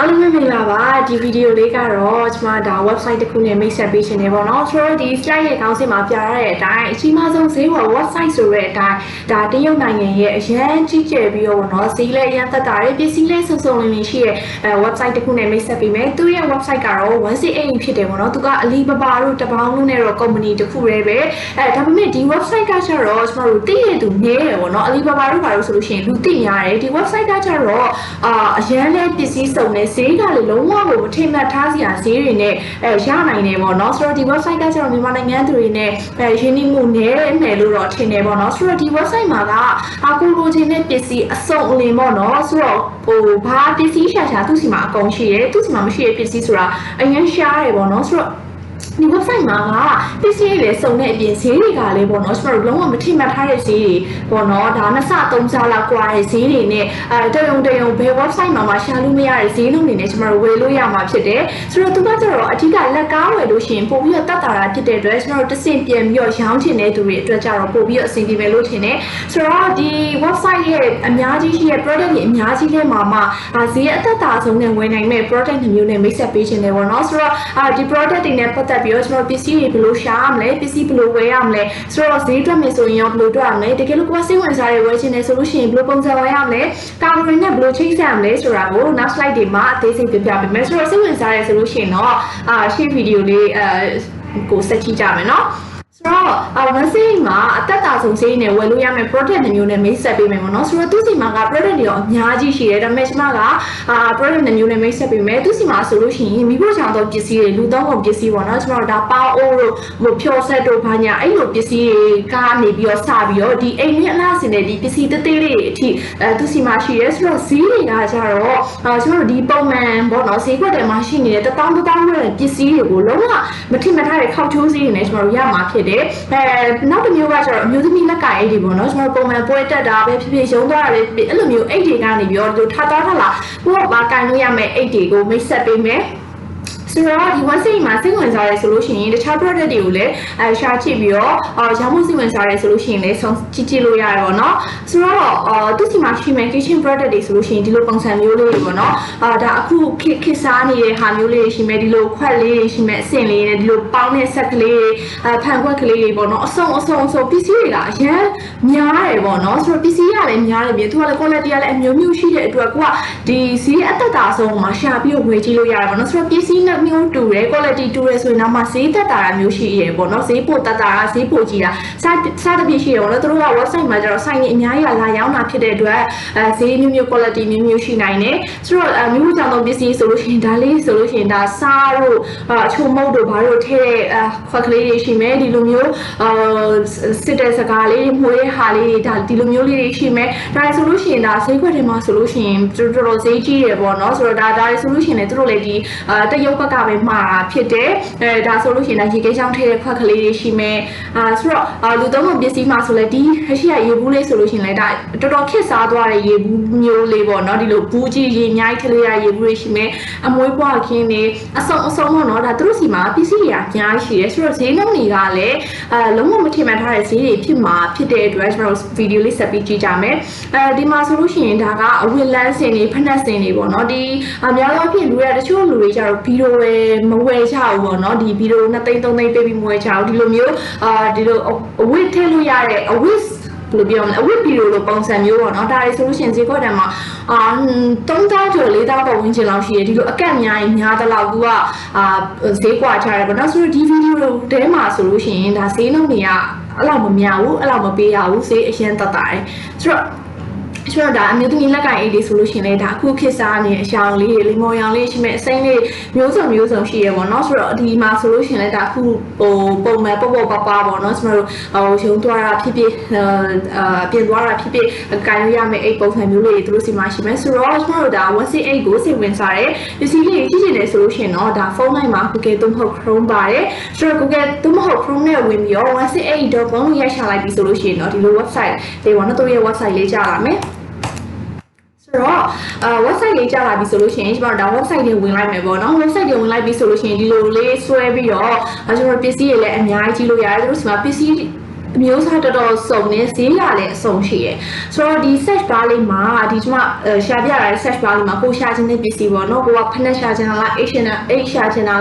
အားလုံးပဲမင်္ဂလာပါဒီဗီဒီယိုလေးကတော့ကျွန်မဒါ website တစ်ခုနဲ့မိတ်ဆက်ပေးရှင်နေပေါ့နော်ဆိုတော့ဒီ slide ရဲ့ခေါင်းစဉ်မှာပြရတဲ့အတိုင်းအကြီးမားဆုံးဈေးပေါ် website ဆိုတဲ့အတိုင်းဒါတရုတ်နိုင်ငံရဲ့အရန်ကြီးကျယ်ပြီးတော့ပေါ့နော်ဈေးလည်းအရန်သက်သာတယ်ပစ္စည်းလည်းစုံစုံလင်လင်ရှိတဲ့အဲ website တစ်ခုနဲ့မိတ်ဆက်ပေးမယ်သူရဲ့ website ကတော့168ဖြစ်တယ်ပေါ့နော်သူကအလီဘဘာတို့တပေါင်းလုံးနဲ့တော့ company တစ်ခုရဲပဲအဲဒါပေမဲ့ဒီ website ကကျတော့ကျွန်တော်တို့သိရသူနေတယ်ပေါ့နော်အလီဘဘာတို့ဘာလို့ဆိုလို့ရှိရင်လူသိရတယ်ဒီ website ကကျတော့အာအရန်လည်းပစ္စည်းစုံနေဈေးကလည်းလုံးဝကိုမထိမှတ်ထားစရာဈေးတွေနဲ့အဲရနိုင်တယ်ပေါ့နော်ဆိုတော့ဒီ website ကကျတော့မြန်မာနိုင်ငံသူတွေနဲ့အဲရင်းနှီးမှုနည်းမယ်လို့တော့ထင်တယ်ပေါ့နော်ဆိုတော့ဒီ website မှာကအကူလိုချင်တဲ့ပစ္စည်းအစုံအလင်ပေါ့နော်ဆိုတော့ဟိုဘာပစ္စည်းရှာရှာသူ့စီမှာအကုန်ရှိတယ်သူ့စီမှာမရှိတဲ့ပစ္စည်းဆိုတာအရင်ရှားတယ်ပေါ့နော်ဆိုတော့ ဒီ website မှာကပစ္စည်းတွေလည်းစုံတဲ့အပြင်ဈေးတွေကလည်းပေါ့နော်ကျွန်တော်တို့လုံးဝမထိမှတ်ထားတဲ့ဈေးတွေပေါ့နော်ဒါနှစ်ဆသုံးဆလောက်ကွာတဲ့ဈေးတွေနဲ့အဲတရုံတရုံဘယ် website မှာမှရှာလို့မရတဲ့ဈေးနှုန်းတွေနဲ့ကျွန်တော်တို့ဝယ်လို့ရမှာဖြစ်တယ်ဆိုတော့သူကကျတော့အထူးကလက်ကားဝယ်လို့ရှိရင်ပို့ပြီးတော့တတ်တာတာဖြစ်တဲ့အတွက်ကျွန်တော်တို့တစ်ဆင့်ပြန်ပြီးတော့ရောင်းချင်တဲ့သူတွေအတွက်ကျတော့ပို့ပြီးတော့အဆင်ပြေမယ်လို့ထင်တယ်ဆိုတော့ဒီ website ရဲ့အများကြီးရှိတဲ့ product တွေအများကြီးထဲမှာမှအာဈေးအသက်သာဆုံးနဲ့ဝယ်နိုင်မဲ့ product တွေမျိုးနဲ့မိတ်ဆက်ပေးခြင်းတယ်ပေါ့နော်ဆိုတော့အာဒီ product တွေနဲ့ပတ်သက်ပြီးတော့ကျွန်တော်ပစ္စည်းတွေဘယ်လိုရှာရမလဲပစ္စည်းဘယ်လိုဝယ်ရမလဲဆိုတော့ဈေးတွက်မယ်ဆိုရင်ရောဘယ်လိုတွက်ရမလဲတကယ်လို့ကိုယ်စိတ်ဝင်စားတဲ့ဝယ်ခြင်းနဲ့ဆိုလို့ရှိရင်ဘယ်လိုပုံစံဝယ်ရမလဲကာဗရီနဲ့ဘယ်လိုချိတ်ဆက်ရမလဲဆိုတာကိုနောက် slide တွေမှာအသေးစိတ်ပြပြပေးမယ်ဆိုတော့စိတ်ဝင်စားရဲဆိုလို့ရှိရင်တော့အာရှေ့ဗီဒီယိုလေးအဲကိုစက်ကြည့်ကြမယ်နော် ဆိုတော့အဝစီမှာအသက်တာဆုံးစေးနဲ့ဝယ်လို့ရမယ့် product တွေမျိုးနဲ့မိတ်ဆက်ပေးမယ်ပေါ့နော်ဆိုတော့သူစီမှာက product တွေရောအများကြီးရှိတယ်ဒါပေမဲ့ကျွန်မကအာ product တွေမျိုးနဲ့မိတ်ဆက်ပေးမယ်သူစီမှာဆိုလို့ရှိရင်မိဖို့ချောင်းတော့ပစ္စည်းတွေလူသုံးကုန်ပစ္စည်းပေါ့နော်ကျွန်တော်တို့ဒါပေါအိုးတို့ဟိုဖြောဆက်တို့ဘာညာအဲ့လိုပစ္စည်းတွေကနေပြီးတော့စပြီးတော့ဒီအိမ်ကြီးအလားစင်တဲ့ဒီပစ္စည်းသေးသေးလေးတွေအထိအဲသူစီမှာရှိရဲဆိုတော့ဈေးတွေကကြတော့အာကျွန်တော်တို့ဒီပုံမှန်ပေါ့နော်ဈေးကွက်တွေမှာရှိနေတဲ့တပေါင်းတပေါင်းရဲ့ပစ္စည်းတွေကိုလုံးဝမထိမထားတဲ့ခောက်ချိုးဈေးတွေနဲ့ကျွန်တော်တို့ရမှာဖြစ်တယ်အဲနောက်တစ်မျိုးကကျတော့အမျိုးသမီးလက်ကအိတ်တွေပေါ့နော်ကျွန်တော်ပုံမှန်ပွဲတက်တာပဲဖြစ်ဖြစ်ရုံးသွားတာပဲဖြစ်ဖြစ်အဲ့လိုမျိုးအိတ်တွေကနေပြီးတော့ဒီလိုထားသွားထားလာကိုကပါကန်လို့ရမယ့်အိတ်တွေကိုမိတ်ဆက်ပေးမယ် ဆိုတော့ဒီ website မှာစိတ်ဝင်စားရဲဆိုလို့ရှိရင်တခြား product တွေကိုလည်းအဲရှာကြည့်ပြီးတော့အော်ရောင်းဖို့စိတ်ဝင်စားရဲဆိုလို့ရှိရင်လည်းဆုံးကြည့်ကြည့်လို့ရတယ်ပေါ့နော်ဆိုတော့အော်သူစီမှာရှိမဲ့ kitchen product တွေဆိုလို့ရှိရင်ဒီလိုပုံစံမျိုးလေးတွေပေါ့နော်အာဒါအခုခေတ်ခေတ်စားနေတဲ့ဟာမျိုးလေးတွေရှိမဲ့ဒီလိုခွက်လေးတွေရှိမဲ့အဆင့်လေးတွေဒီလိုပေါင်းတဲ့ set ကလေးတွေအဲဖန်ခွက်ကလေးတွေပေါ့နော်အစုံအစုံအစုံပစ္စည်းတွေကအရင်များတယ်ပေါ့နော်ဆိုတော့ပစ္စည်းကလည်းများတယ်ပြီးသူကလည်း quality ကလည်းအမျိုးမျိုးရှိတဲ့အတွက်ကိုကဒီဈေးအသက်တာဆုံးမှာရှာပြီးတော့ဝယ်ကြည့်လို့ရတယ်ပေါ့နော်ဆိုတော့ပစ္စည်းနဲ့မျိုးတူတယ် quality တူတယ်ဆိုရင်တော့မှဈေးသက်တာမျိုးရှိရပေါ့နော်ဈေးပိုသက်တာဈေးပိုကြီးတာစစတပြည့်ရှိရပေါ့နော်သူတို့က website မှာကျတော့ site နဲ့အများကြီးလာရောက်တာဖြစ်တဲ့အတွက်အဲဈေးမျိုးမျိုး quality မျိုးမျိုးရှိနိုင်တယ်ဆိုတော့အမျိုးကြောင့်တော့ပစ္စည်းဆိုလို့ရှိရင်ဒါလေးဆိုလို့ရှိရင်ဒါစားတို့အချိုမုတ်တို့ဘာတို့ထည့်တဲ့ခွက်ကလေးတွေရှိမယ်ဒီလိုမျိုးအာစစ်တဲ့စကားလေးတွေမှုရဲ့ဟာလေးတွေဒါဒီလိုမျိုးလေးတွေရှိမယ်ဒါဆိုလို့ရှိရင်ဒါဈေးကွက်တွေမှာဆိုလို့ရှိရင်တော်တော်ဈေးကြီးတယ်ပေါ့နော်ဆိုတော့ဒါဒါဆိုလို့ရှိရင်လည်းသူတို့လည်းဒီအာတရုတ်ဘက်ကပဲမှာဖြစ်တယ်အဲဒါဆိုလို့ရှိရင်ဒါရေခဲချောင်းထည့်တဲ့ခွက်ကလေးတွေရှိမယ်အာဆိုတော့အာလူသုံးကုန်ပစ္စည်းမှာဆိုလည်းဒီအရှိရရေဘူးလေးဆိုလို့ရှိရင်လည်းဒါတော်တော်ခက်စားသွားတဲ့ရေဘူးမျိုးလေးပေါ့နော်ဒီလိုဘူးကြီးရေအများကြီးထည့်ရရေဘူးတွေရှိမယ်အမွေးပွားခင်းတွေအစုံအစုံပေါ့နော်ဒါသူတို့စီမှာပစ္စည်းတွေအများကြီးရှိတယ်ဆိုတော့ဈေးနှုန်းတွေကလည်းအဲလုံးဝမထင်မှတ်ထားတဲ့ဈေးတွေဖြစ်မှာဖြစ်တဲ့အတွက်ကျွန်တော်တို့ဗီဒီယိုလေးဆက်ပြီးကြည့်ကြမယ်အဲဒီမှာဆိုလို့ရှိရင်ဒါကအဝတ်လန်းစင်တွေဖက်နှက်စင်တွေပေါ့နော်ဒီအများသောအားဖြင့်လူရတချို့လူတွေကြတော့ဗီဒီယိုဝယ်မဝယ်ကြဘူးပေါ့နော်ဒီဗီဒီယို2သိန်း3သိန်းပေးပြီးမဝယ်ကြဘူးဒီလိုမျိုးအာဒီလိုအဝတ်ထည့်လို့ရတဲ့အဝတ်ဘယ်လိုပြောမလဲအဝတ်ဗီဒီယိုလိုပုံစံမျိုးပေါ့နော်ဒါတွေဆိုလို့ရှိရင်ဈေးကွက်တန်းမှာအာ3000ကျော်4000ပတ်ဝန်းကျင်လောက်ရှိတယ်ဒီလိုအကန့်များရင်များတဲ့လောက်သူကအာဈေးကွာချရတယ်ပေါ့နော်ဆိုတော့ဒီဗီဒီယိုတဲမှာဆိုလို့ရှိရင်ဒါဈေးနှုန်းတွေကအဲ့လောက်မများဘူးအဲ့လောက်မပေးရဘူးဈေးအရင်တက်တာတယ်ဆိုတော့ ဆိုတော့ဒါအမျိုးသမီးလက်ကင်အိတ်တွေဆိုလို့ရှိရင်လည်းဒါအခုခေတ်စားနေအရှောင်းလေးတွေလီမော်ရောင်လေးရှိမဲ့အစိမ်းလေးမျိုးစုံမျိုးစုံရှိရပေါ့နော်ဆိုတော့ဒီမှာဆိုလို့ရှိရင်လည်းဒါအခုဟိုပုံမှန်ပေါ့ပေါ့ပါပါပေါ့နော်ကျွန်တော်တို့ဟိုရုံသွားတာဖြစ်ဖြစ်အာပြင်သွားတာဖြစ်ဖြစ်ကင်လို့ရမယ့်အိတ်ပုံစံမျိုးလေးတွေသူတို့စီမှာရှိမယ်ဆိုတော့ကျွန်တော်တို့ဒါ168ကိုစိတ်ဝင်စားတယ်ပစ္စည်းလေးကြီးကြီးတယ်ဆိုလို့ရှိရင်တော့ဒါဖုန်းလိုက်မှာ Google သို့မဟုတ် Chrome ပါတယ်ဆိုတော့ Google သို့မဟုတ် Chrome နဲ့ဝင်ပြီးတော့ 168.com ကိုရိုက်ရှာလိုက်ပြီဆိုလို့ရှိရင်တော့ဒီလို website တွေပေါ့နော်သူတို့ရဲ့ website လေးကြာလာမယ် ဆိုတော့အာ website လေးကြာလာပြီဆိုလို့ရှိရင်ကျွန်တော်ဒါ website တွေဝင်လိုက်မယ်ပေါ့နော် website တွေဝင်လိုက်ပြီဆိုလို့ရှိရင်ဒီလိုလေးဆွဲပြီးတော့ကျွန်တော်ပစ္စည်းတွေလည်းအများကြီးကြည့်လို့ရတယ်သူတို့ဒီမှာပစ္စည်းအမျိုးအစားတော်တော်စုံနေဈေးရလည်းအစုံရှိရယ်ဆိုတော့ဒီ search bar လေးမှာဒီကျွန်မအဲရှာပြရတဲ့ search bar လေးမှာကိုရှာခြင်းတဲ့ပစ္စည်းပေါ့နော်ကိုကဖက်နဲ့ရှာခြင်းလား H နဲ့ H ရှာခြင်းလား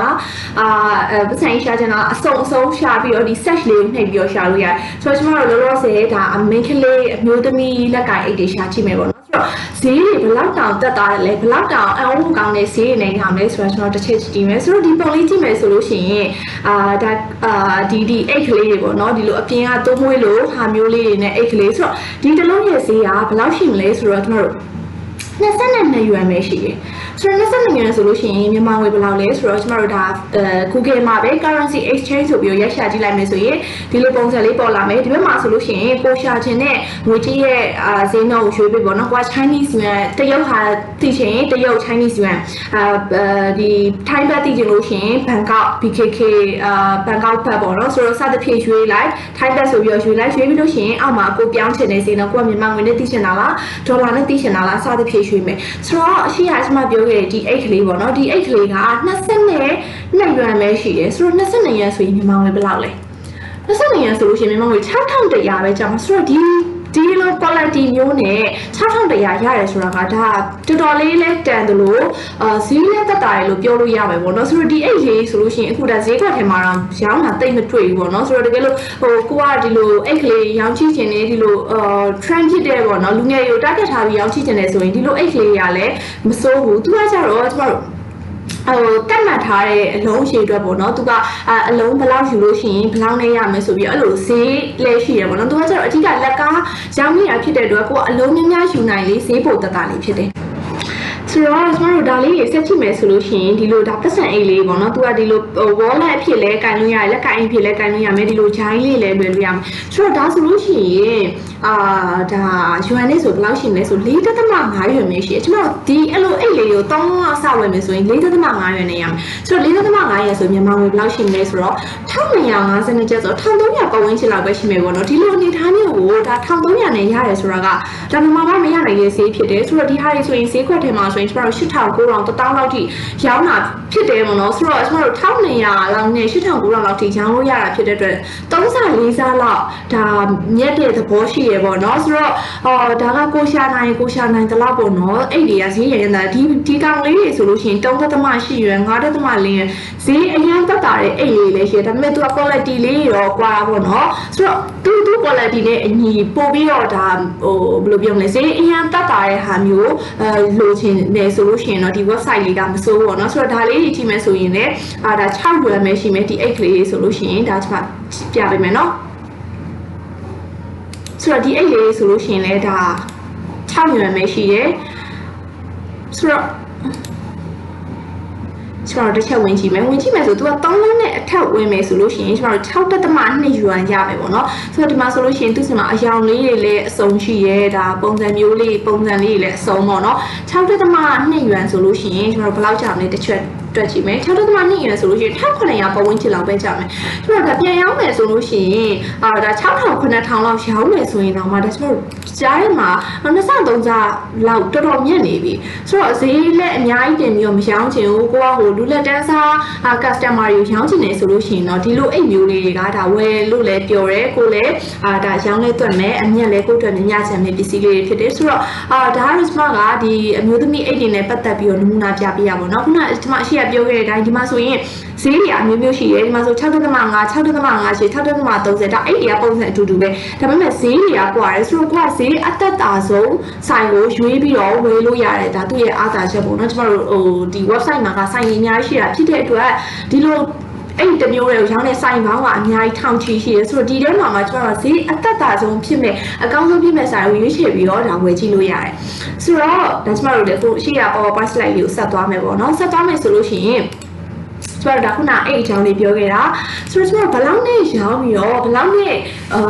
အာအဲပစိုင်ရှာခြင်းလားအစုံအစုံရှာပြီးတော့ဒီ search လေးကိုနှိပ်ပြီးတော့ရှာလို့ရတယ်ဆိုတော့ကျွန်မတို့လောလောဆယ်ဒါအမင်းကလေးအမျိုးသမီးလက်ကင်အိတ်တွေရှာကြည့်မယ်ပေါ့နော်ဆို တော့ဈေးတွေဘယ်လောက်တောင်တက်သွားတယ်လဲဘယ်လောက်တောင်အအောင်ကောင်းတဲ့ဈေးတွေနဲ့ရမယ်ဆိုတော့ကျွန်တော်တစ်ချက်ကြည့်မယ်ဆိုတော့ဒီပုံလေးကြည့်မယ်ဆိုလို့ရှိရင်အာဒါအာဒီဒီအိတ်ကလေးတွေပေါ့နော်ဒီလိုအပြင်ကသုံးမွေးလို့ဟာမျိုးလေးတွေနဲ့အိတ်ကလေးဆိုတော့ဒီတစ်လုံးရဲ့ဈေးကဘယ်လောက်ရှိမလဲဆိုတော့ကျွန်တော်တို့ 22ရွယ်ပဲရှိတယ်ဆိုတော့22ရွယ်ဆိုလို့ရှိရင်မြန်မာငွေဘယ်လောက်လဲဆိုတော့ကျွန်တော်တို့ဒါအဲ Google မှာပဲ currency exchange ဆိုပြီးတော့ရက်ရှာကြည့်လိုက်မယ်ဆိုရင်ဒီလိုပုံစံလေးပေါ်လာမယ်ဒီဘက်မှာဆိုလို့ရှိရင်ကိုရှာခြင်းနဲ့ငွေကြေးရဲ့အာဈေးနှုန်းကိုရွှေ့ပြီးပေါ့နော်ကွာ Chinese yuan တရုတ်ဟာသိချင်ရင်တရုတ် Chinese yuan အာဒီ Thai baht သိချင်လို့ရှိရင် Bangkok BKK အာ Bangkok baht ပေါ့နော်ဆိုတော့စသဖြင့်ရွှေ့လိုက် Thai baht ဆိုပြီးတော့ရွှေ့လိုက်ရွှေ့ပြီးလို့ရှိရင်အောက်မှာကိုပြောင်းချင်တဲ့ဈေးနှုန်းကိုကမြန်မာငွေနဲ့သိချင်တာလားဒေါ်လာနဲ့သိချင်တာလားစသဖြင့်ရွှေ့မယ်ဆိုတော့အရှိရကျွန်မပြောခဲ့တဲ့ဒီအိတ်ကလေးပေါ့နော်ဒီအိတ်ကလေးက20နဲ့2ရွမ်ပဲရှိတယ်ဆိုတော့22ရွမ်ဆိုရင်မြန်မာငွေဘယ်လောက်လဲ22ရွမ်ဆိုလို့ရှိရင်မြန်မာငွေ6100ပဲကြာမှာဆိုတော့ဒီ ဒီလို quality မျိုးနဲ့6100ရတယ်ဆိုတာကဒါတော်တော်လေးလဲတန်တယ်လို့အာဈေးလဲတက်တာရလို့ပြောလို့ရမယ်ပေါ့နော်ဆိုတော့ဒီအိတ်လေးဆိုလို့ရှိရင်အခုဒါဈေးကွက်ထဲမှာတော့ရောင်းတာတိတ်မတွေ့ဘူးပေါ့နော်ဆိုတော့တကယ်လို့ဟိုကိုကဒီလိုအိတ်ကလေးရောင်းချခြင်းနဲ့ဒီလိုအာ trend ဖြစ်တဲ့ပေါ့နော်လူငယ်တွေကို target ထားပြီးရောင်းချခြင်းနဲ့ဆိုရင်ဒီလိုအိတ်ကလေးတွေကလည်းမစိုးဘူးသူကကြတော့ကျမတို့ ဟိုတက်မှတ်ထားတဲ့အလုံးရှည်အတွက်ပေါ့နော်သူကအလုံးဘယ်လောက်ယူလို့ရှိရင်ဘယ်လောက်နဲ့ရမယ်ဆိုပြီးအဲ့လိုဈေးလဲရှိရပေါ့နော်သူကကျတော့အဓိကလက်ကားရောင်းနေတာဖြစ်တဲ့အတွက်ကိုကအလုံးများများယူနိုင်လေဈေးပိုတက်တာလေးဖြစ်တယ် ဆိုတော့ကျွန်တော်တို့ဒါလေးတွေဆက်ကြည့်မယ်ဆိုလို့ရှိရင်ဒီလိုဒါပတ်စံအိတ်လေးပေါ့နော်သူကဒီလို wallet အဖြစ်လဲကင်လို့ရတယ်လက်ကင်အဖြစ်လဲကင်လို့ရမယ်ဒီလိုဂျိုင်းလေးလဲလွယ်လို့ရမယ်ဆိုတော့ဒါဆိုလို့ရှိရင်အာဒါယွမ်လေးဆိုဘယ်လောက်ရှိမလဲဆို4.5ရွမ်ပဲရှိတယ်ကျွန်တော်ဒီအဲ့လိုအိတ်လေးကို3လောက်စဝယ်မယ်ဆိုရင်4.5ရွမ်နဲ့ရမယ်ဆိုတော့4.5ရွမ်ဆိုမြန်မာငွေဘယ်လောက်ရှိမလဲဆိုတော့1250ကျပ်ဆိုတော့1300ပတ်ဝန်းကျင်လောက်ပဲရှိမယ်ပေါ့နော်ဒီလိုအနေထားမျိုးကိုဒါ1300နဲ့ရတယ်ဆိုတာကဒါမှမဟုတ်မရနိုင်တဲ့ဈေးဖြစ်တယ်ဆိုတော့ဒီဟာတွေဆိုရင်ဈေးခွက်ထဲမှာဆိုရင်ကျွန်တော်တို့8900 1000လောက်ထိရောင်းတာဖြစ်တယ်ပေါ့နော်ဆိုတော့ကျွန်တော်တို့1200လောက်နဲ့8900လောက်ထိရောင်းလို့ရတာဖြစ်တဲ့အတွက်3ဆ4ဆလောက်ဒါမြက်တဲ့သဘောရှိရပေါ့နော်ဆိုတော့အော်ဒါကကိုရှာနိုင်ကိုရှာနိုင်တလောက်ပေါ့နော်အဲ့တွေကဈေးရရင်ဒါဒီဒီကောင်လေးတွေဆိုလို့ရှိရင်3.8ရွယ်9.4ရွယ်ဈေးအရင်တက်တာတဲ့အဲ့လေးလေးရှိတယ်ဒါပေမဲ့သူက quality လေးရောကွာပေါ့နော်ဆိုတော့သူသူ quality နဲ့အညီပို့ပြီးတော့ဒါဟိုဘယ်လိုပြောမလဲဈေးအရင်တက်တာတဲ့ဟာမျိုးအဲလိုချင်တယ်ဆိုလို့ရှိရင်တော့ဒီ website လေးကမစိုးဘူးပေါ့နော်ဆိုတော့ဒါလေးကြီးကြည့်မယ်ဆိုရင်လည်းအာဒါ6ရွယ်ပဲရှိမယ်ဒီ 8ကလေးဆိုလို့ရှိရင်ဒါကျွန်မပြပေးမယ်နော်ဆိုတော့ဒီ8လေးဆိုလို့ရှိရင်လည်းဒါ6ရွယ်ပဲရှိတယ်ဆိုတော့ ကျွန်တော်တစ်ချက်ဝင်ကြည့်မယ်ဝင်ကြည့်မယ်ဆိုသူက3လုံးနဲ့အထက်ဝင်မယ်ဆိုလို့ရှိရင်ကျွန်တော်6တက်သမ2ယူရန်ရမယ်ပေါ့နော်ဆိုတော့ဒီမှာဆိုလို့ရှိရင်သူစမှာအယောင်လေးတွေလည်းအစုံရှိရဲဒါပုံစံမျိုးလေးပုံစံလေးတွေလည်းအစုံပေါ့နော်6တက်သမ2ယူရန်ဆိုလို့ရှိရင်ကျွန်တော်ဘယ်လောက်ကြာမလဲတစ်ချက် တွက်ကြည့်မယ်6တက်သမ2ယူရန်ဆိုလို့ရှိရင်1900ပတ်ဝန်းကျင်လောက်ပဲကြာမယ်ကျွန်တော်ဒါပြန်ရောင်းမယ်ဆိုလို့ရှိရင်အာဒါ6000 9000လောက်ရောင်းမယ်ဆိုရင်တော့မှဒါကျွန်တော်ကြားထဲမှာ23စာလောက်တော်တော်မြင့်နေပြီဆိုတော့ဈေးလည်းအများကြီးတင်ပြီးတော့မရောင်းချင်ဘူးကိုကဟိုလူလက်တန်းစားအာ customer တွေရောင်းချင်နေဆိုလို့ရှိရင်တော့ဒီလိုအိတ်မျိုးလေးတွေကဒါဝယ်လို့လည်းပျော်တယ်ကိုလည်းအာဒါရောင်းလဲတွက်မယ်အမြတ်လည်းကိုအတွက်ညချမ်းတဲ့ပစ္စည်းလေးတွေဖြစ်တယ်ဆိုတော့အာဒါကတော့ကျွန်မကဒီအမျိုးသမီးအိတ်တွေနဲ့ပတ်သက်ပြီးတော့နမူနာပြပေးရပါတော့ခုနကကျွန်မအရှိရပြောခဲ့တဲ့အတိုင်းဒီမှာဆိုရင်ဈေးတွေအမျိုးမျိုးရှိတယ်ဒီမှာဆို6.5 6.5ရှိ6.30ဒါအိတ်တွေကပုံစံအတူတူပဲဒါပေမဲ့ဈေးတွေကကွာတယ်ဆိုတော့ကွာဈေးအသက်တာဆုံးဆိုင်ကိုရွေးပြီးတော့ဝယ်လို့ရတယ်ဒါသူ့ရဲ့အားသာချက်ပေါ့နော်ကျွန်တော်တို့ဟိုဒီ website မှာကဆိုင်တွေအများကြီးရှိတာဖြစ်တဲ့အတွက်ဒီလို အဲ့ဒီတမျိုးတွေကိုရောင်းတဲ့ဆိုင်ပေါင်းကအများကြီးထောင်ချီရှိတယ်ဆိုတော့ဒီထဲမှာမှကျွန်တော်ဈေးအသက်တာဆုံးဖြစ်မဲ့အကောင်းဆုံးဖြစ်မဲ့ဆိုင်ကိုရွေးချယ်ပြီးတော့ဒါဝယ်ကြည့်လို့ရတယ်ဆိုတော့ဒါကျွန်တော်တို့လည်းအခုရှိရ PowerPoint slide လေးကိုဆက်သွားမယ်ပေါ့နော်ဆက်သွားမယ်ဆိုလို့ရှိရင် ကျမတို့ဒါခုနအဲ့အကြောင်းလေးပြောခဲ့တာဆိုတော့ကျမတို့ဘလောက်နဲ့ရောင်းပြီးတော့ဘလောက်နဲ့အာ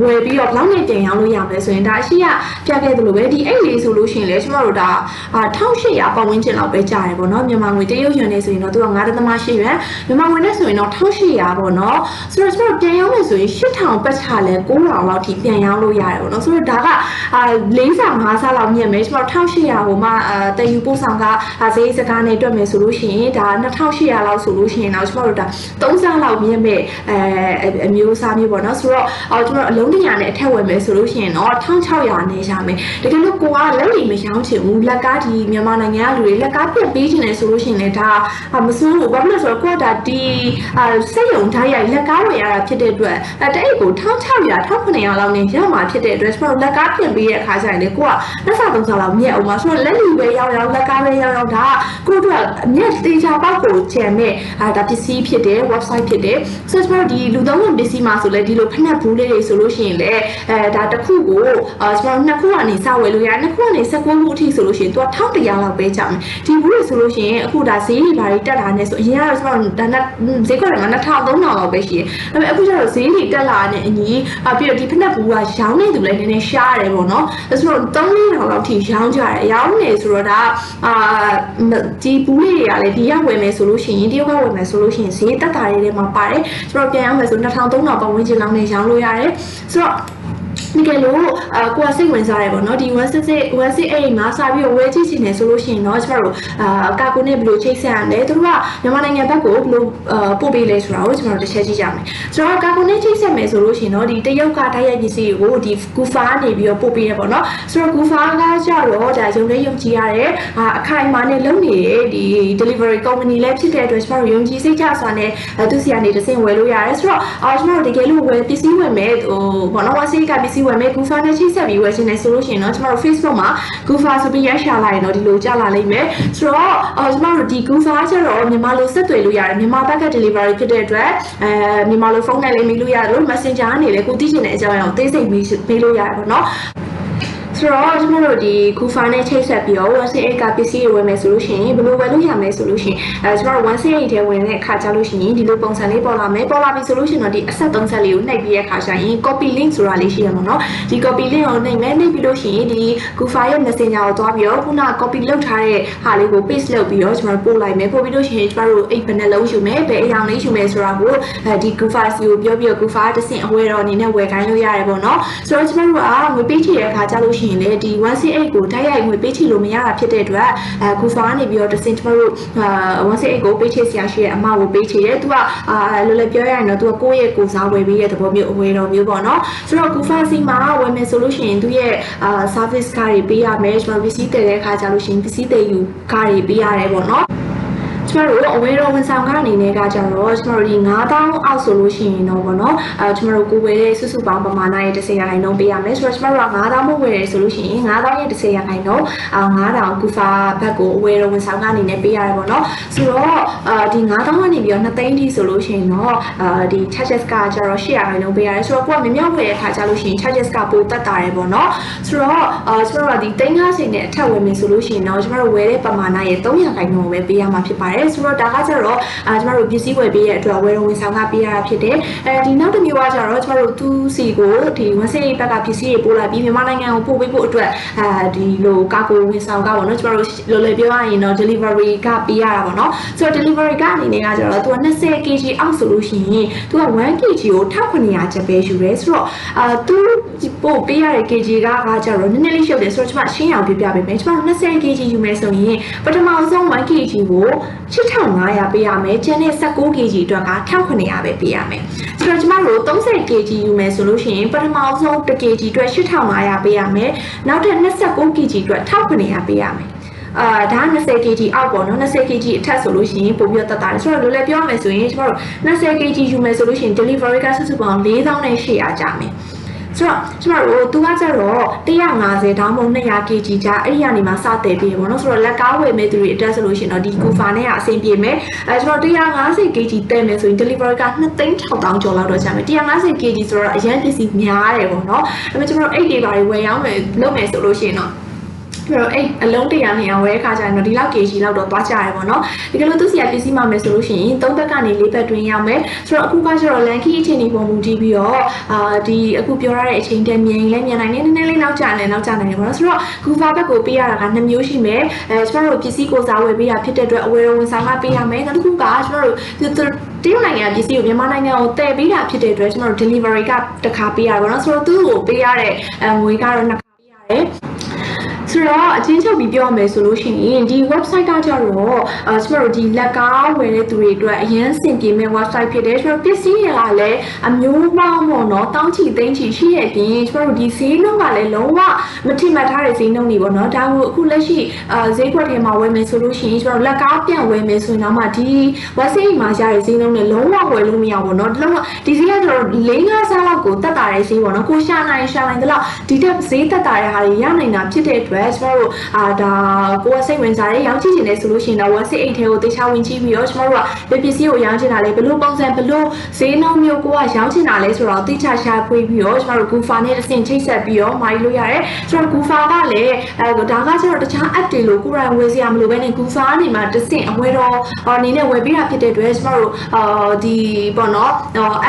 ဝယ်ပြီးတော့ဘလောက်နဲ့တင်ရောင်းလို့ရမလဲဆိုရင်ဒါအရှိရပြခဲ့သလိုပဲဒီအဲ့လေးဆိုလို့ရှိရင်လေကျမတို့ဒါ1800ပတ်ဝန်းကျင်လောက်ပဲကြာတယ်ပေါ့နော်မြန်မာငွေတရုတ်ယွမ်နဲ့ဆိုရင်တော့သူက9.8ရွမ်မြန်မာငွေနဲ့ဆိုရင်တော့1800ပေါ့နော်ဆိုတော့ကျမတို့ပြန်ရောင်းမယ်ဆိုရင်8000ပတ်ချလဲ9000လောက်ထိပြန်ရောင်းလို့ရတယ်ပေါ့နော်ဆိုတော့ဒါကအာ4ဆ5ဆလောက်မြင့်မယ်ကျမတို့1800ဟိုမှအာတည်ယူပို့ဆောင်ကဈေးစကားနဲ့တွက်မယ်ဆိုလို့ရှိရင်ဒါ2800လောက်ဆိုလို့ရှိရင်တော့ကျမတို့ဒါ3ဆလောက်မြင့်မဲ့အဲအမျိုးအစားမျိုးပေါ့နော်ဆိုတော့အော်ကျမတို့အလုံး100နဲ့အထက်ဝယ်မယ်ဆိုလို့ရှိရင်တော့1600နဲ့ရမယ်တကယ်လို့ကိုကလက်လီမရောင်းချင်ဘူးလက်ကားဒီမြန်မာနိုင်ငံကလူတွေလက်ကားပြတ်ပေးချင်တယ်ဆိုလို့ရှိရင်လည်းဒါမစိုးဘူးဘာဖြစ်လို့လဲဆိုတော့ကိုကဒါဒီအာစက်ရုံဓာတ်ရိုက်လက်ကားဝယ်ရတာဖြစ်တဲ့အတွက်အဲတအိတ်ကို1600 1900လောက်နဲ့ရမှာဖြစ်တဲ့အတွက်ကျမတို့လက်ကားပြင်ပေးတဲ့အခါကျရင်လေကိုကလက်စားသုံးစားလောက်မြက်အောင်ပါဆိုတော့လက်လီပဲရောက်ရောက်လက်ကားပဲရောက်ရောက်ဒါကိုတို့ကအမြက်တေချာပေါက်ကိုကျန်မဲ့အာဒါပစ္စည်းဖြစ်တယ် website ဖြစ်တယ်ဆိုတော့ကျမတို့ဒီလူသုံးဝင်ပစ္စည်းမှာဆိုလဲဒီလိုဖက်နှက်ဘူးလေးတွေဆိုလို့ရှိရင်လေအဲဒါတစ်ခုကိုအာကျမတို့နှစ်ခုကနေစဝယ်လို့ရတယ်နှစ်ခုကနေ16ခုအထိဆိုလို့ရှိရင်သူက1100လောက်ပဲကြာမယ်ဒီဘူးတွေဆိုလို့ရှိရင်အခုဒါဈေးတွေဘာတွေတက်လာနေဆိုအရင်ကတော့ကျမတို့ဒါနဲ့ဈေးကွက်တွေမှာ2000 3000လောက်ပဲရှိတယ်ဒါပေမဲ့အခုကျတော့ဈေးတွေတက်လာတဲ့အညီအပြီးတော့ဒီဖက်နှက်ဘူးကရောင်းနေသူလည်းနည်းနည်းရှားတယ်ပေါ့နော်ဒါဆိုတော့3000လောက်ထိရောင်းကြတယ်ရောင်းနေဆိုတော့ဒါအာဒီဘူးလေးတွေကလည်းဒီရောက်ဝယ်မယ်ဆိုလို့ရှိရင်တရုတ်ကဝယ်မယ်ဆိုလို့ရှိရင်ဈေးတက်တာတွေထဲမှာပါတယ်ကျတော့ပြန်ရမယ်ဆို2000 3000ပတ်ဝန်းကျင်လောက်နဲ့ရောင်းလို့ရတယ်ဆိုတော့ ဒီကလို့အကိုကစိတ်ဝင်စားတယ်ပေါ့နော်ဒီ168 168မှာစာပြီးတော့ဝယ်ကြည့်ချင်တယ်ဆိုလို့ရှိရင်တော့ကျမတို့အာကာကိုနဲ့ဘယ်လိုချိတ်ဆက်ရလဲသူတို့ကမြန်မာနိုင်ငံဘက်ကိုဘယ်လိုအာပို့ပေးလဲဆိုတာကိုကျမတို့တစ်ချက်ကြည့်ကြမယ်ဆိုတော့ကာကိုနဲ့ချိတ်ဆက်မယ်ဆိုလို့ရှိရင်တော့ဒီတရုတ်ကတိုက်ရိုက်ပစ္စည်းကိုဒီကူဖာနေပြီးတော့ပို့ပေးရပေါ့နော်ဆိုတော့ကူဖာကကြတော့ဒါရုံနဲ့ယုံကြည်ရတဲ့အာအခိုင်အမာနဲ့လုပ်နေတဲ့ဒီ delivery company လည်းဖြစ်တဲ့အတွက်ကျမတို့ယုံကြည်စိတ်ချစွာနဲ့သူစီကနေတစ်ဆင့်ဝယ်လို့ရတယ်ဆိုတော့အာကျမတို့တကယ်လို့ဝယ်ပစ္စည်းဝယ်မယ်ဟိုဘောနော်ဝါစီကပစ္စည်းဝယ်မယ်ကူဖာနဲ့ချိတ်ဆက်ပြီးဝယ်ချင်တယ်ဆိုလို့ရှိရင်တော့ကျမတို့ Facebook မှာကူဖာဆိုပြီးရရှာလိုက်ရင်တော့ဒီလိုကြလာလိမ့်မယ်ဆိုတော့အာကျမတို့ဒီကူဖာကျတော့မြန်မာလိုဆက်သွယ်လို့ရတယ်မြန်မာဘက်က delivery ဖြစ်တဲ့အတွက်အဲမြန်မာလိုဖုန်းနဲ့လည်းမေးလို့ရတယ်လို့ Messenger ကနေလည်းကိုသိချင်တဲ့အကြောင်းအရာကိုသိစိတ်မေးပေးလို့ရတယ်ပေါ့နော် ဆိုတော့ကျွန်တော်တို့ဒီကူဖာနဲ့ချိတ်ဆက်ပြီးတော့168ကပစ္စည်းတွေဝယ်မယ်ဆိုလို့ရှိရင်ဘယ်လိုဝယ်လို့ရမလဲဆိုလို့ရှိရင်အဲကျွန်တော်တို့168ထဲဝင်တဲ့အခါကျလို့ရှိရင်ဒီလိုပုံစံလေးပေါ်လာမယ်ပေါ်လာပြီဆိုလို့ရှိရင်တော့ဒီအဆက်သုံးဆက်လေးကိုနှိပ်ပြီးတဲ့အခါကျရင် copy link ဆိုတာလေးရှိရမှာเนาะဒီ copy link ကိုနှိပ်မယ်နှိပ်ပြီးလို့ရှိရင်ဒီကူဖာရဲ့ messenger ကိုသွားပြီးတော့ခုန copy လုပ်ထားတဲ့ဟာလေးကို paste လုပ်ပြီးတော့ကျွန်တော်ပို့လိုက်မယ်ပို့ပြီးလို့ရှိရင်ကျွန်တော်တို့အိတ်ဘယ်နှလုံးယူမယ်ဘယ်အရာလေးယူမယ်ဆိုတာကိုအဲဒီကူဖာစီကိုပြောပြီးတော့ကူဖာတစ်ဆင့်အဝယ်တော်အနေနဲ့ဝယ်ခိုင်းလို့ရတယ်ပေါ့เนาะဆိုတော့ကျွန်တော်တို့ကငွေပေးချေတဲ့အခါကျလို့ရှိရင် ်ရင်လည်းဒီ168ကိုတိုက်ရိုက်ငွေပေးချေလို့မရတာဖြစ်တဲ့အတွက်အဲကူဆောင်ကနေပြီးတော့တစင်ကျမတို့168ကိုပေးချေဆရာရှိရဲ့အမကိုပေးချေတယ်သူကအာလိုလည်းပြောရရင်တော့သူကကိုယ့်ရဲ့ကိုစားဝယ်ပေးတဲ့သဘောမျိုးအဝယ်တော်မျိုးပေါ့နော်ဆိုတော့ကူဖာစီမှာဝယ်မယ်ဆိုလို့ရှိရင်သူရဲ့အာ service ကားတွေပေးရမယ်ကျွန်တော်ပစ္စည်းတည်တဲ့အခါကျလို့ရှိရင်ပစ္စည်းတည်ယူကားတွေပေးရတယ်ပေါ့နော် ကျမတို့အဝေးတော်ဝန်ဆောင်ကအနေနဲ့ကကြတော့ကျမတို့ဒီ9000အောက်ဆိုလို့ရှိရင်တော့ဗောနော်အဲကျမတို့ကိုဝယ်တဲ့စုစုပေါင်းပမာဏရဲ့10ရာခိုင်နှုန်းပေးရမယ်ဆိုတော့ကျမတို့က9000မို့ဝယ်ရဆိုလို့ရှိရင်9000ရဲ့10ရာခိုင်နှုန်းအာ9000ကူဖာဘက်ကိုအဝေးတော်ဝန်ဆောင်ကအနေနဲ့ပေးရတယ်ဗောနော်ဆိုတော့အာဒီ9000ကနေပြီးတော့2သိန်းထိဆိုလို့ရှိရင်တော့အာဒီ charges ကကြတော့10ရာခိုင်နှုန်းပေးရတယ်ဆိုတော့ကိုကမမြောက်ဝယ်တဲ့အခါကျလို့ရှိရင် charges ကပိုတက်တာရယ်ဗောနော်ဆိုတော့အာကျမတို့ကဒီ350နဲ့အထက်ဝယ်မယ်ဆိုလို့ရှိရင်တော့ကျမတို့ဝယ်တဲ့ပမာဏရဲ့300ရာခိုင်နှုန်းကိုပဲပေးရမှာဖြစ်ပါတယ်ဆိုတော့ဒါကကြတော့အာကျမတို့ပစ္စည်းဝယ်ပေးရတဲ့အတွက်ဝယ်တော်ဝန်ဆောင်ကပေးရတာဖြစ်တယ်အဲဒီနောက်တစ်မျိုးကကြတော့ကျမတို့သူ့စီကိုဒီဝန်စိတ်ဘက်ကပစ္စည်းတွေပို့လိုက်ပြီးမြန်မာနိုင်ငံကိုပို့ပေးဖို့အတွက်အဲဒီလိုကာကိုဝန်ဆောင်ကပေါ့နော်ကျမတို့လိုလေပြောရရင်တော့ delivery ကပေးရတာပေါ့နော်ဆိုတော့ delivery ကအနေနဲ့ကကြတော့သူက20 kg အောက်ဆိုလို့ရှိရင်သူက1 kg ကို1900ကျပ်ပဲယူတယ်ဆိုတော့အာသူ ပို့ပေးရတဲ့ kg ကကကြတော့နည်းနည်းလေးရှုပ်တယ်ဆိုတော့ကျမရှင်းအောင်ပြပြပေးမယ်ကျမတို့20 kg ယူမယ်ဆိုရင်ပထမဆုံး 1 kg ကို8500ပေးရမယ်ကျန်တဲ့19 kg အတွက်က1900ပဲပေးရမယ်ဆိုတော့ကျမတို့30 kg ယူမယ်ဆိုလို့ရှိရင်ပထမဆုံး1 kg အတွက်8500ပေးရမယ်နောက်ထပ်29 kg အတွက်1900ပေးရမယ်အာဒါ20 kg အောက်ပေါ့နော်20 kg အထက်ဆိုလို့ရှိရင်ပို့ပြီးတော့တက်တာတယ်ဆိုတော့လိုလည်းပြောမယ်ဆိုရင်ကျမတို့20 kg ယူမယ်ဆိုလို့ရှိရင် delivery ကစုစုပေါင်း4800ကျမယ် ဆိုတော့ကျမတို့သူကကြတော့150တောင်းပုံ200 kg ကြာအဲ့ဒီကနေမှစတဲ့ပြီးပေါ့နော်ဆိုတော့လက်ကားဝယ်မဲ့သူတွေအတွက်ဆိုလို့ရှိရင်တော့ဒီကူဖာနဲ့ကအဆင်ပြေမယ်အဲကျမတို့150 kg တဲ့မယ်ဆိုရင် delivery က2,6000ကျော်လောက်တော့ကြာမယ် 150 kg ဆိုတော့အရင်ပစ္စည်းများတယ်ပေါ့နော်ဒါပေမဲ့ကျမတို့8 kg ဘာတွေဝယ်ရောင်းမယ်လုပ်မယ်ဆိုလို့ရှိရင်တော့ ပြီးတော့အဲ့အလုံး100နေအောင်ဝယ်ခါကြရင်တော့ဒီလောက် kg လောက်တော့သွားကြရပေါ့နော်ဒီကလို့သူစီကပစ္စည်းမှမယ်ဆိုလို့ရှိရင်၃ဘက်ကနေ၄ဘက်တွင်းရောက်မယ်ဆိုတော့အခုကကျတော့လန်ခီအချိန်ဒီပုံမူတည်ပြီးတော့အာဒီအခုပြောရတဲ့အချိန်တည်းမြင်လဲမြင်နိုင်နေနည်းနည်းလေးနောက်ကျနေနောက်ကျနေတယ်ပေါ့နော်ဆိုတော့ဂူဖာဘက်ကိုပေးရတာက2မျိုးရှိမယ်အဲကျမတို့ပစ္စည်းကိုစားဝယ်ပေးရဖြစ်တဲ့အတွက်အဝယ်ဝန်ဆောင်ကပေးရမယ်နောက်တစ်ခုကကျမတို့ဒီတရုတ်နိုင်ငံပစ္စည်းကိုမြန်မာနိုင်ငံကိုတည်ပေးတာဖြစ်တဲ့အတွက်ကျမတို့ဒ delivery ကတစ်ခါပေးရပါတော့ဆိုတော့သူ့ကိုပေးရတဲ့ငွေကတော့နှစ်ခါပေးရတယ်စ ဆိုတော့အချင်းချုပ်ပြီးပြောရမယ်ဆိုလို့ရှိရင်ဒီ website ကကြတော့အဲကျမတို့ဒီလက်ကားဝယ်တဲ့သူတွေအတွက်အရင်စင်ပြေမဲ့ website ဖြစ်တယ်ဆိုတော့ပစ္စည်းတွေကလည်းအမျိုးပေါင်းပေါ့နော်တောင်းချီသိန်းချီရှိရဲ့ပြင်ကျမတို့ဒီဈေးနှုန်းကလည်းလုံးဝမထိမှတ်ထားတဲ့ဈေးနှုန်းတွေပေါ့နော်ဒါကိုအခုလက်ရှိအဲဈေးကွက်ထဲမှာဝယ်မယ်ဆိုလို့ရှိရင်ကျမတို့လက်ကားပြန်ဝယ်မယ်ဆိုရင်တော့မှဒီ website မှာရတဲ့ဈေးနှုန်းနဲ့လုံးဝဝယ်လို့မရဘူးပေါ့နော်ဒီလုံးဝဒီဈေးကကျတော့၄၅ဆလောက်ကိုတက်တာတဲ့ဈေးပေါ့နော်ကိုရှာနိုင်ရှာနိုင်တဲ့လောက်ဒီတက်ဈေးတက်တာတဲ့ဟာတွေရနိုင်တာဖြစ်တဲ့အတွက်ကျမတို့အာဒါကိုယ်စိတ်ဝင်စားတဲ့ရောင်းချင်နေတယ်ဆိုလို့ရှိရင်တော့ website အိတ်ထဲကိုတေချာဝင်ကြည့်ပြီးတော့ကျမတို့ကဒီပစ္စည်းကိုရောင်းချင်တာလေဘယ်လိုပုံစံဘယ်လိုဈေးနှုန်းမျိုးကိုကရောင်းချင်တာလဲဆိုတော့တေချာရှာဖွေပြီးတော့ကျမတို့ Goofa နဲ့တစ်ဆင့်ချိတ်ဆက်ပြီးတော့မာရီလို့ရတယ်ကျမတို့ Goofa ကလည်းအဲဒါကကျတော့တခြား app တွေလို့ကိုယ်တိုင်ဝယ်စရာမလိုဘဲနဲ့ Goofa ကနေမှတစ်ဆင့်အဝယ်တော်အနေနဲ့ဝယ်ပေးတာဖြစ်တဲ့အတွက်ကျမတို့အာဒီပေါ့နော်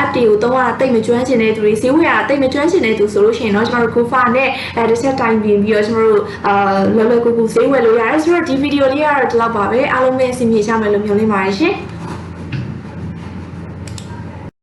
app တွေကိုသုံးရတာတိတ်မကျွမ်းကျင်တဲ့သူတွေဈေးဝယ်ရတာတိတ်မကျွမ်းကျင်တဲ့သူဆိုလို့ရှိရင်တော့ကျမတို့ Goofa နဲ့အဲတစ်ချက်တိုင်ပြင်ပြီးတော့ကျမတို့အာလောလောကူကူဈေးဝယ်လို့ရတယ်ဆိုတော့ဒီဗီဒီယိုလေးကတော့ဒီလောက်ပါပဲအားလုံးပဲအဆင်ပြေကြမယ်လို့မျှော်လင့်ပါတယ်ရှင်